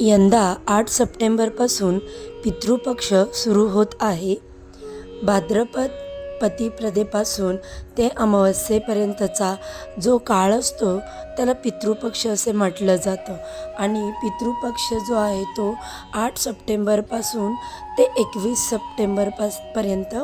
यंदा आठ सप्टेंबरपासून पितृपक्ष सुरू होत आहे. भाद्रपद पतिप्रदेपासून ते अमावस्येपर्यंतचा जो काळ असतो त्याला पितृपक्ष असे म्हटलं जातं. आणि पितृपक्ष जो आहे तो आठ सप्टेंबरपासून ते एकवीस सप्टेंबरपास पर्यंत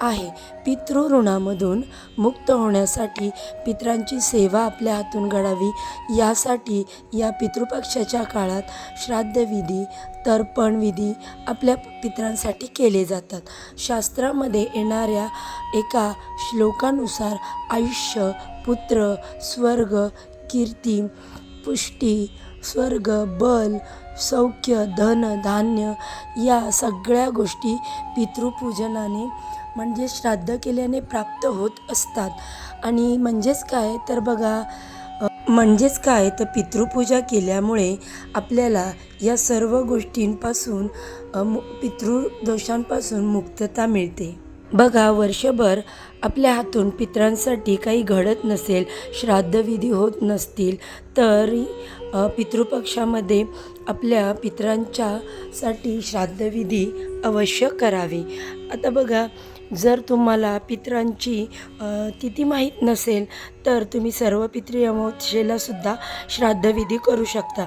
आहे. पितृऋणामधून मुक्त होण्यासाठी पितरांची सेवा आपल्या हातून घडावी यासाठी या पितृपक्षाच्या काळात श्राद्धविधी तर्पणविधी आपल्या पितरांसाठी केले जातात. शास्त्रामध्ये येणाऱ्या एका श्लोकानुसार आयुष्य पुत्र स्वर्ग कीर्ती पुष्टी स्वर्ग बल सौख्य धन धान्य या सगळ्या गोष्टी पितृपूजनाने म्हणजे श्राद्ध केल्याने प्राप्त होत असतात. आणि म्हणजेच काय? तर बघा म्हणजेच काय? तर पितृपूजा केल्यामुळे आपल्याला या सर्व गोष्टींपासून पितृदोषांपासून मुक्तता मिळते. बघा वर्षभर आपल्या हातून पितरांसाठी काही घडत नसेल श्राद्धविधी होत नसतील तरी पितृपक्षामध्ये आपल्या पितरांच्यासाठी श्राद्धविधी अवश्य करावी. आता बघा जर तुम्हाला पितरांची तिथी माहीत नसेल तर तुम्ही सर्व पितृ अमावस्येलासुद्धा श्राद्धविधी करू शकता.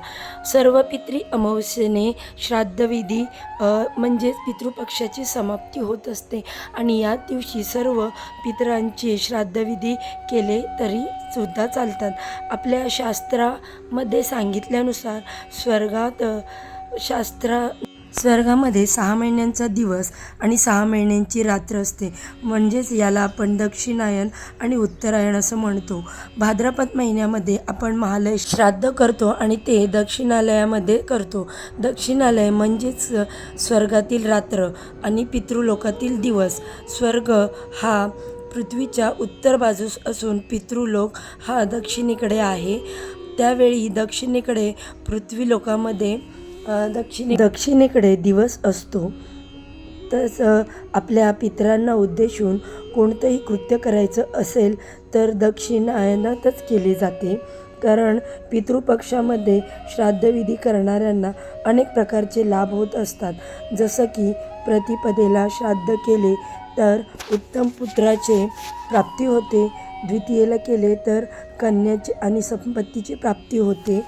सर्व पितृ अमावस्येने श्राद्धविधी म्हणजेच पितृपक्षाची समाप्ती होत असते आणि या दिवशी सर्व पितरांची श्राद्धविधी केले तरी सुद्धा चालतात. आपल्या शास्त्रामध्ये सांगितल्यानुसार स्वर्गात शास्त्रा स्वर्गामध्ये सहा महिन्यांचा दिवस आणि सहा महिन्यांची रात्र असते. म्हणजेच याला आपण दक्षिणायन आणि उत्तरायण असं म्हणतो. भाद्रपद महिन्यामध्ये आपण महालय श्राद्ध करतो आणि ते दक्षिणालयामध्ये करतो. दक्षिणालय म्हणजेच स्वर्गातील रात्र आणि पितृलोकातील दिवस. स्वर्ग हा पृथ्वीच्या उत्तर बाजूस असून पितृलोक हा दक्षिणेकडे आहे. त्यावेळी दक्षिणेकडे पृथ्वीलोकामध्ये लोकामध्ये दक्षिणे दक्षिणेकडे दिवस असतो. तसं आपल्या पितरांना उद्देशून कोणतंही कृत्य करायचं असेल तर दक्षिणायनातच केले जाते. कारण पितृपक्षामध्ये श्राद्धविधी करणाऱ्यांना अनेक प्रकारचे लाभ होत असतात. जसं की प्रतिपदेला श्राद्ध केले तर उत्तम पुत्राचे प्राप्ती होते. द्वितीयेला केले तर कन्याची आणि संपत्तीची प्राप्ती होते.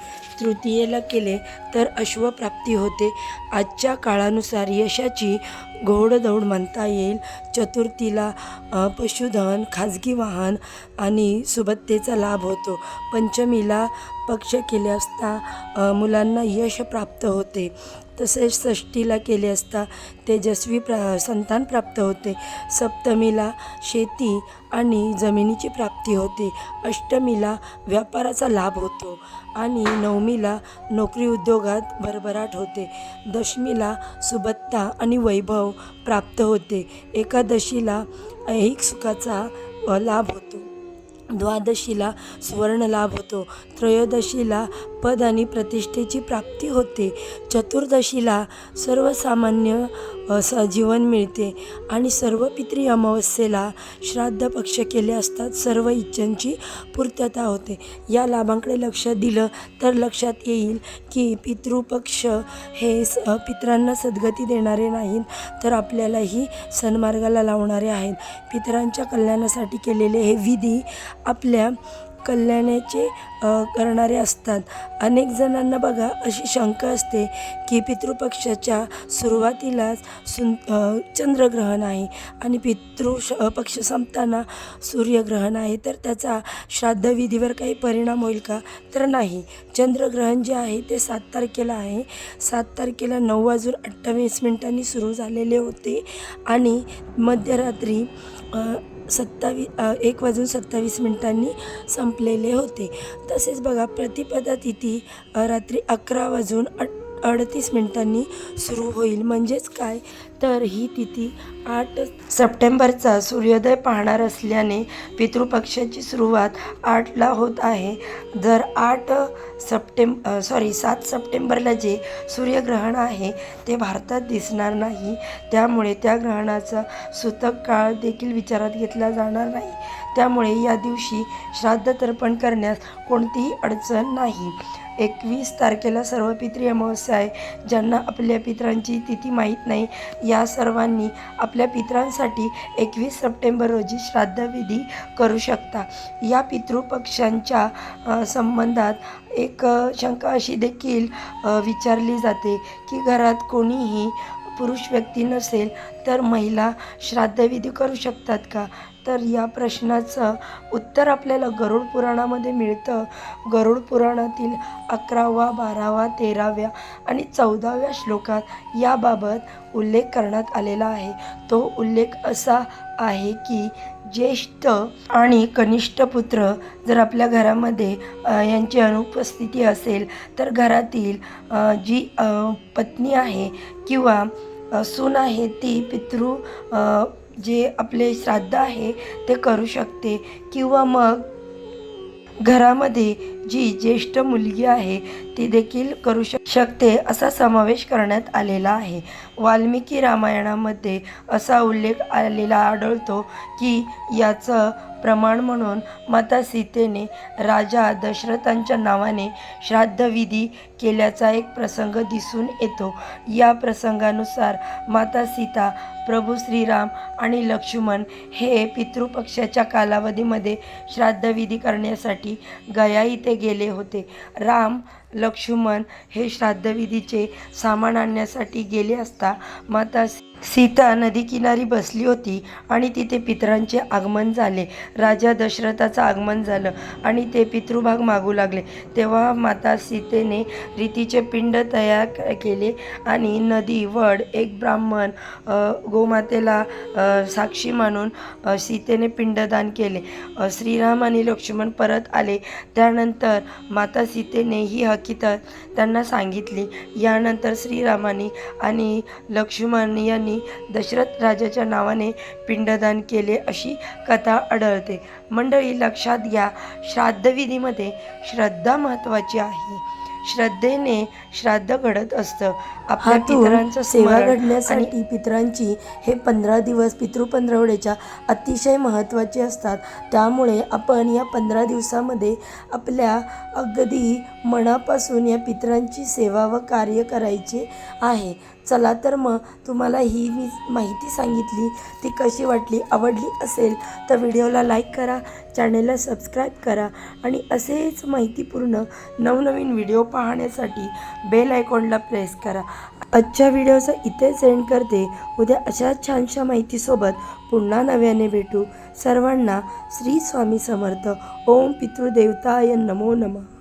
तृतीयेला केले तर अश्वप्राप्ती होते. आजच्या काळानुसार यशाची घोडदौड म्हणता येईल. चतुर्थीला पशुधन खाजगी वाहन आणि सुबत्तेचा लाभ होतो. पंचमीला पक्ष केले असता मुलांना यश प्राप्त होते. तसेच षष्टीला केले असता तेजस्वी प्रा संतान प्राप्त होते. सप्तमीला शेती आणि जमिनीची प्राप्ती होते. अष्टमीला व्यापाराचा लाभ होतो आणि नवमीला नोकरी उद्योगात भरभराट होते. दशमीला सुबत्ता आणि वैभव प्राप्त होते. एकादशीला ऐहिक सुखाचा लाभ होतो. द्वादशीला स्वर्ण लाभ होतो. त्रयोदशीला पद आणि प्रतिष्ठेची प्राप्ती होते. चतुर्दशीला सर्वसामान्य स जीवन मिळते आणि सर्व पितृ अमावस्येला श्राद्ध पक्ष केले असतात. सर्व इच्छांची पूर्तता होते. या लाभांकडे लक्ष दिलं तर लक्षात येईल की पितृपक्ष हे स पितरांना सद्गती देणारे नाहीत तर आपल्यालाही सन्मार्गाला लावणारे आहेत. पितरांच्या कल्याणासाठी केलेले हे विधी आपल्या कल्याणाचे करणारे असतात. अनेक जणांना बघा अशी शंका असते की पितृपक्षाच्या सुरुवातीलाच सुन चंद्रग्रहण आहे आणि पितृ श पक्ष संपताना सूर्यग्रहण आहे तर त्याचा श्राद्धविधीवर काही परिणाम होईल का? तर नाही. चंद्रग्रहण जे आहे ते सात तारखेला आहे. सात तारखेला नऊ वाजून अठ्ठावीस मिनिटांनी सुरू झालेले होते आणि मध्यरात्री सत्तावी एक वाजून सत्तावीस मिनिटांनी संपलेले होते. तसेच बघा प्रतिपदा तिथी रात्री अकरा वाजून अट अडतीस मिनिटांनी सुरू होईल. म्हणजेच काय? तर ही तिथी आठ सप्टेंबरचा सूर्योदय पाहणार असल्याने पितृपक्षाची सुरुवात आठला होत आहे. जर आठ सप्टेंब सॉरी सात सप्टेंबरला जे सूर्यग्रहण आहे ते भारतात दिसणार नाही. त्यामुळे त्या ग्रहणाचा सूतक काळ देखील विचारात घेतला जाणार नाही. त्यामुळे या दिवशी श्राद्ध तर्पण करण्यास कोणतीही अडचण नाही. एकवीस तारखेला सर्व पितृ अमावस्या आहे. ज्यांना आपल्या पित्रांची तिथी माहीत नाही या सर्वांनी आपल्या पितरांसाठी एकवीस सप्टेंबर रोजी श्राद्धविधी करू शकता. या पितृपक्षांच्या संबंधात एक शंका अशी देखील विचारली जाते की घरात कोणीही पुरुष व्यक्ती नसेल तर महिला श्राद्धविधी करू शकतात का? तर या प्रश्नाचं उत्तर आपल्याला गरुड पुराणामध्ये मिळतं. गरुड पुराणातील अकरावा बारावा तेराव्या आणि चौदाव्या श्लोकात याबाबत उल्लेख करण्यात आलेला आहे. तो उल्लेख असा आहे की ज्येष्ठ आणि कनिष्ठ पुत्र जर आपल्या घरामध्ये यांची अनुपस्थिती असेल तर घरातील जी पत्नी आहे किंवा सून आहे ती पितृ जे आपले श्राद्ध आहे ते करू शकते. किंवा मग घरामध्ये जी ज्येष्ठ मुलगी आहे ती देखील करू शक शकते असा समावेश करण्यात आलेला आहे. वाल्मिकी रामायणामध्ये असा उल्लेख आलेला आढळतो की याचं प्रमाण म्हणून माता सीतेने राजा दशरथांच्या नावाने श्राद्धविधी केल्याचा एक प्रसंग दिसून येतो. या प्रसंगानुसार माता सीता प्रभू श्रीराम आणि लक्ष्मण हे पितृपक्षाच्या कालावधीमध्ये श्राद्धविधी करण्यासाठी गया इथे गेले होते. राम लक्ष्मण हे श्राद्धविधीचे सामान आणण्यासाठी गेले असता माता सीता नदीकिनारी बसली होती आणि तिथे पितरांचे आगमन झाले. राजा दशरथाचं आगमन झालं आणि ते पितृभाग मागू लागले. तेव्हा माता सीतेने रीतीचे पिंड तयार केले आणि नदी वड एक ब्राह्मण गोमातेला साक्षी मानून सीतेने पिंडदान केले. श्रीराम आणि लक्ष्मण परत आले. त्यानंतर माता सीतेने ही हकीकत त्यांना सांगितली. यानंतर श्रीरामाने आणि लक्ष्मण यांनी दशरथ राजाच्या नावाने पिंडदान केले अशी कथा आढळते. मंडळी लक्षात घ्या श्राद्धविधीमध्ये श्रद्धा महत्त्वाची आहे. श्रद्धेने श्राद्ध घडत असतं. आपल्या पितरांचं सेवा घडण्यासाठी पितरांची हे पंधरा दिवस पितृपंधरवड्याच्या अतिशय महत्त्वाचे असतात. त्यामुळे आपण या पंधरा दिवसामध्ये आपल्या अगदी मनापासून या पितरांची सेवा व कार्य करायचे आहे. चला तर मग तुम्हाला ही मी माहिती सांगितली ती कशी वाटली आवडली असेल तर व्हिडिओला लाईक करा चॅनेलला सबस्क्राईब करा आणि असेच माहितीपूर्ण नवनवीन व्हिडिओ पाहण्यासाठी बेल आयकॉनला प्रेस करा. आजच्या व्हिडिओचा इथेच एंड करते. उद्या अशाच छानशा माहितीसोबत पुन्हा नव्याने भेटू. सर्वांना श्री स्वामी समर्थ. ओम पितृदेवताय नमो नमः.